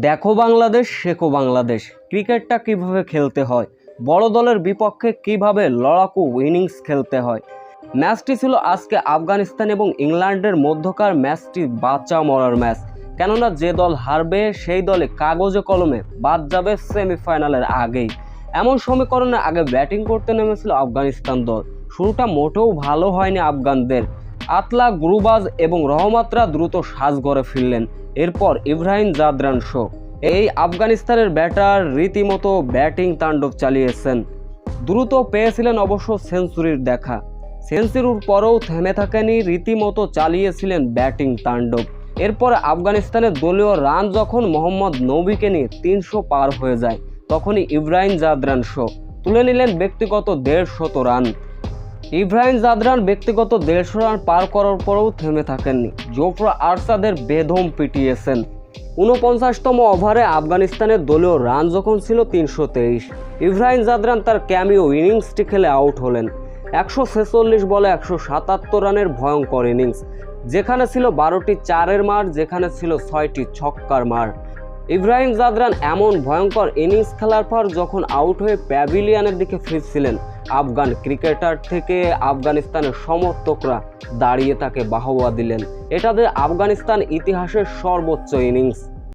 দেখো বাংলাদেশ, শেখো বাংলাদেশ। ক্রিকেটটা কীভাবে খেলতে হয়? বড় দলের বিপক্ষে কীভাবে লড়াকু ইনিংস খেলতে হয়? ম্যাচটি ছিল আজকে আফগানিস্তান এবং ইংল্যান্ডের মধ্যকার ম্যাচটি বাচ্চা মরার ম্যাচ। কেননা যে দল হারবে, সেই দলে কাগজে কলমে বাদ যাবে সেমিফাইনালের আগেই। এমন সমীকরণে আগে ব্যাটিং করতে নেমেছিল আফগানিস্তান দল। শুরুটা মোটেও ভালো হয়নি আফগানদের। আতলা, গ্রুবাজ এবং রহমাত্রা দ্রুত সাজ গড়ে ফিরলেন। এরপর ইব্রাহিম জাদরান শো। এই আফগানিস্তানের ব্যাটার রীতিমতো ব্যাটিং তাণ্ডব চালিয়েছেন। দ্রুত পেয়েছিলেন অবশ্য সেঞ্চুরির দেখা। সেঞ্চুরির পরেও থেমে থাকেনি, রীতিমতো চালিয়েছিলেন ব্যাটিং তাণ্ডব। এরপর আফগানিস্তানের দলীয় রান যখন মোহাম্মদ নবীকে নিয়ে তিনশো পার হয়ে যায়, তখনই ইব্রাহিম জাদরান শো। তুলে নিলেন ব্যক্তিগত দেড়শত রান। ইব্রাহিম জাদরান ব্যক্তিগত দেড়শো রান পার করার পরেও থেমে থাকেননি। জোফরা আরসাদের বেদম পিটিয়েছেন। উনপঞ্চাশতম ওভারে আফগানিস্তানের দলীয় রান যখন ছিল তিনশো তেইশ। ইব্রাহিম জাদরান তার ক্যামিও ইনিংসটি খেলে আউট হলেন। একশো ছেচল্লিশ বলে একশো সাতাত্তর রানের ভয়ঙ্কর ইনিংস, যেখানে ছিল বারোটি চারের মার, যেখানে ছিল ছয়টি ছক্কার মার। ইব্রাহিম জাদরান এমন ভয়ঙ্কর ইনিংস খেলার পর যখন আউট হয়ে প্যাভিলিয়ানের দিকে ফিরছিলেন, আফগান ক্রিকেটার থেকে আফগানিস্তানের সমর্থকরা দাঁড়িয়ে তাকে বাহবা দিলেন। এটা আফগানিস্তান ইতিহাসের সর্বোচ্চ ইনিংস।